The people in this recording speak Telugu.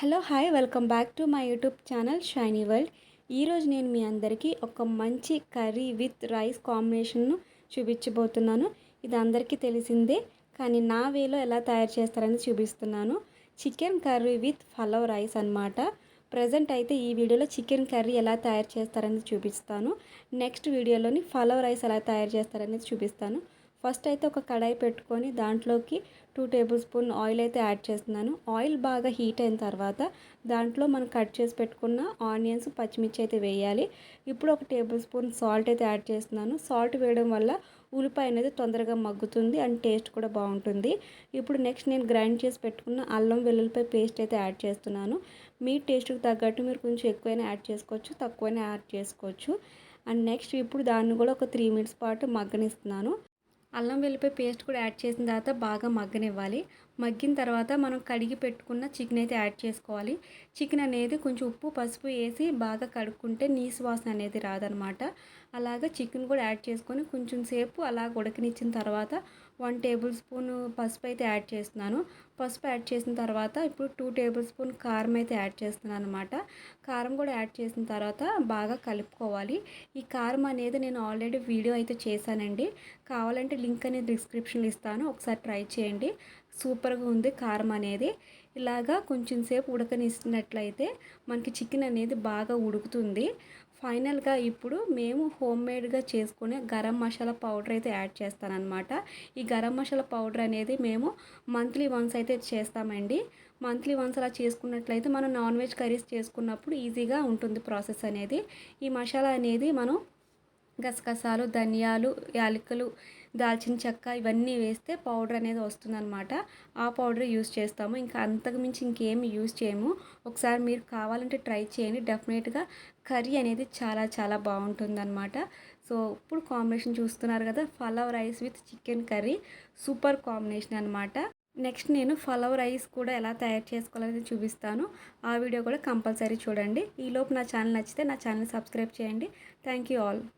Hello hi welcome back to my YouTube channel shiny world. ఈరోజు నేను మీ అందరికీ ఒక మంచి కర్రీ విత్ రైస్ కాంబినేషన్ను చూపించబోతున్నాను. ఇది అందరికీ తెలిసిందే కానీ నా వేలో ఎలా తయారు చేస్తారని చూపిస్తున్నాను. Chicken curry with pulao rice అనమాట ప్రజెంట్ అయితే ఈ వీడియోలో చికెన్ కర్రీ ఎలా తయారు చేస్తారని చూపిస్తాను. నెక్స్ట్ వీడియోలోని ఫలవ్ రైస్ ఎలా తయారు చేస్తారనేది చూపిస్తాను. ఫస్ట్ అయితే ఒక కడాయి పెట్టుకొని దాంట్లోకి టూ టేబుల్ స్పూన్ ఆయిల్ అయితే యాడ్ చేస్తున్నాను. ఆయిల్ బాగా హీట్ అయిన తర్వాత దాంట్లో మనం కట్ చేసి పెట్టుకున్న ఆనియన్స్ పచ్చిమిర్చి అయితే వేయాలి. ఇప్పుడు ఒక టేబుల్ స్పూన్ సాల్ట్ అయితే యాడ్ చేస్తున్నాను. సాల్ట్ వేయడం వల్ల ఉల్లిపాయ అనేది తొందరగా మగ్గుతుంది అండ్ టేస్ట్ కూడా బాగుంటుంది. ఇప్పుడు నెక్స్ట్ నేను గ్రైండ్ చేసి పెట్టుకున్న అల్లం వెల్లుల్లిపాయ పేస్ట్ అయితే యాడ్ చేస్తున్నాను. మీ టేస్ట్కి తగ్గట్టు మీరు కొంచెం ఎక్కువైనా యాడ్ చేసుకోవచ్చు తక్కువైనా యాడ్ చేసుకోవచ్చు. అండ్ నెక్స్ట్ ఇప్పుడు దాన్ని కూడా ఒక త్రీ మినిట్స్ పాటు మగ్గనిస్తున్నాను. అల్లం వెల్లిపాయ పేస్ట్ కూడా యాడ్ చేసిన తర్వాత బాగా మగ్గనివ్వాలి. మగ్గిన తర్వాత మనం కడిగి పెట్టుకున్న చికెన్ అయితే యాడ్ చేసుకోవాలి. చికెన్ అనేది కొంచెం ఉప్పు పసుపు వేసి బాగా కడుక్కుంటే నీసు వాసన అనేది రాదనమాట. అలాగా చికెన్ కూడా యాడ్ చేసుకొని కొంచెం సేపు అలా ఉడకనిచ్చిన తర్వాత వన్ టేబుల్ స్పూన్ పసుపు అయితే యాడ్ చేస్తున్నాను. పసుపు యాడ్ చేసిన తర్వాత ఇప్పుడు టూ టేబుల్ స్పూన్ కారం అయితే యాడ్ చేస్తున్నాను అనమాట కారం కూడా యాడ్ చేసిన తర్వాత బాగా కలుపుకోవాలి. ఈ కారం అనేది నేను ఆల్రెడీ వీడియో అయితే చేశానండి. కావాలంటే లింక్ అనేది డిస్క్రిప్షన్లో ఇస్తాను. ఒకసారి ట్రై చేయండి. సూపర్గా ఉంది కారం అనేది. ఇలాగా కొంచెం సేపు ఉడకనిస్తున్నట్లయితే మనకి చికెన్ అనేది బాగా ఉడుకుతుంది. ఫైనల్గా ఇప్పుడు మేము హోమ్ మేడ్గా చేసుకునే గరం మసాలా పౌడర్ అయితే యాడ్ చేస్తానన్నమాట. ఈ గరం మసాలా పౌడర్ అనేది మేము మంత్లీ వన్స్ అయితే చేస్తామండి. మంత్లీ వన్స్ అలా చేసుకున్నట్లయితే మనం నాన్ వెజ్ కర్రీస్ చేసుకున్నప్పుడు ఈజీగా ఉంటుంది ప్రాసెస్ అనేది. ఈ మసాలా అనేది మనం గసగసాలు ధనియాలు యాలకులు దాల్చిన చెక్క ఇవన్నీ వేస్తే పౌడర్ అనేది వస్తుందన్నమాట. ఆ పౌడర్ యూస్ చేస్తాము. ఇంకా అంతకు మించి ఇంకేమి యూస్ చేయము. ఒకసారి మీరు కావాలంటే ట్రై చేయండి. డెఫినెట్గా కర్రీ అనేది చాలా చాలా బాగుంటుందన్నమాట. సో ఇప్పుడు కాంబినేషన్ చూస్తున్నారు కదా pulao rice with chicken curry. Super combination అనమాట నెక్స్ట్ నేను ఫలవ్ రైస్ కూడా ఎలా తయారు చేసుకోవాలని చూపిస్తాను. ఆ వీడియో కూడా కంపల్సరీ చూడండి. ఈలోపు నా ఛానల్ నచ్చితే నా ఛానల్ సబ్స్క్రైబ్ చేయండి. Thank you all.